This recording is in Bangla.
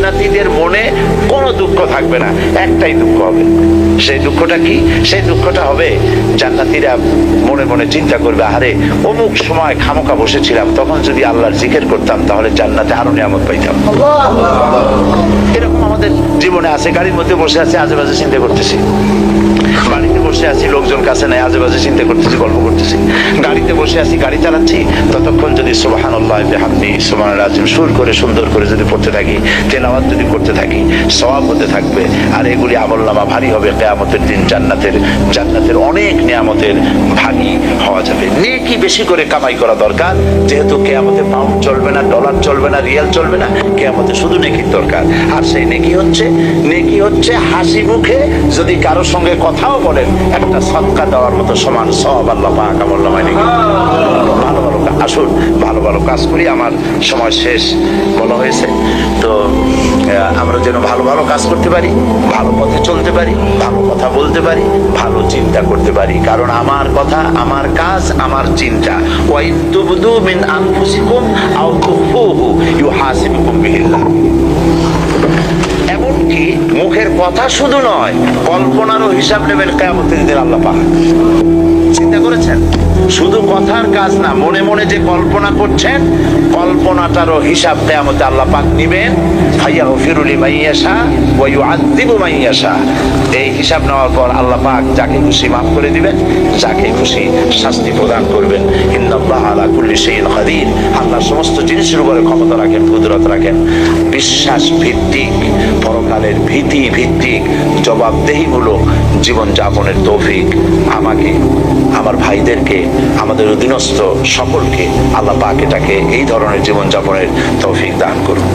জান্নাতীদের মনে কোনো দুঃখ থাকবে না। একটাই দুঃখ হবে। সেই দুঃখটা কি? সেই দুঃখটা হবে জান্নাতীরা মনে মনে চিন্তা করবে, আরে, অমুক সময় খামোকা বসেছিলাম, তখন যদি আল্লাহর জিকির করতাম, তাহলে জান্নাতে আরও নিয়ামত পাইতাম। এরকম আমাদের জীবনে আছে, গাড়ির মধ্যে বসে আছে, আজেবাজে চিন্তা করতেছি। বাড়িতে বসে আছি, লোকজন কাছে নাই, আজেবাজে চিন্তা করতেছি, গল্প করতেছি। বসে আছি, গাড়ি চালাচ্ছি, ততক্ষণ যদি সুবাহান আল্লাহ হামনি সুবাহ রাজিম সুর করে, সুন্দর করে যদি পড়তে থাকি, তেলাওয়াত যদি করতে থাকি, সওয়াব হতে থাকবে, আর এগুলি আমল নামা ভারী হবে, কেয়ামতের দিন জান্নাতের জান্নাতের অনেক নিয়ামতের ভাগী হওয়া যাবে। নেকি বেশি করে কামাই করা দরকার, যেহেতু কেয়ামতে পাউন্ড চলবে না ডলার চলবে না, রিয়াল চলবে না, কেয়ামতে শুধু নেকির দরকার। আর সেই নেকি হচ্ছে নেকি হচ্ছে হাসি মুখে যদি কারোর সঙ্গে কথাও বলেন, একটা সৎকা দেওয়ার মতো সমান সব আল্লাহ পাক আমল নেকি। ভালো ভালো আসুন, ভালো ভালো কাজ করি, আমার সময় শেষ বলা হয়েছে। তো আমরা যেন ভালো ভালো কাজ করতে পারি, ভালো পথে চলতে পারি, ভালো কথা বলতে পারি, ভালো চিন্তা করতে পারি। কারণ আমার কথা, আমার কাজ, আমার চিন্তা। ওয়াইন তুবদু মিন আনফুসিকুম আও তুখফুহু ইউহাসিবুকুম বিহিল্লাহ। এমনকি মুখের কথা শুধু নয়, কল্পনারও হিসাব নেবেন কেয়ামতের দিন আল্লাহ পাক। চিন্তা শুধু কথার কাজ না। মনে মনে যে কল্পনা করছেন, কল্পনাটারও হিসাব কেয়ামতে আল্লাহ পাক নিবেন। ভাইয়া ফিরুলি মাইয়াশা ওই আদিবু মাইয়াশা এই হিসাব নেওয়ার পর আল্লাহ পাক যাকে খুশি মাফ করে দিবেন, যাকে খুশি শাস্তি প্রদান করবেন। ইন্নাল্লাহ আলা কুল্লি শাইইন কাদির আল্লাহ সমস্ত জিনিসের উপরে ক্ষমতা রাখেন, কুদরত রাখেন। বিশ্বাস ভিত্তিক, পরকালের ভীতি ভিত্তিক জবাবদেহিমূলক জীবনযাপনের তৌফিক আমাকে, আমার ভাইদেরকে, আমাদের অধীনস্থ সকলকে আল্লাহ পাকে তাকে এই ধরনের জীবনযাপনের তৌফিক দান করুন।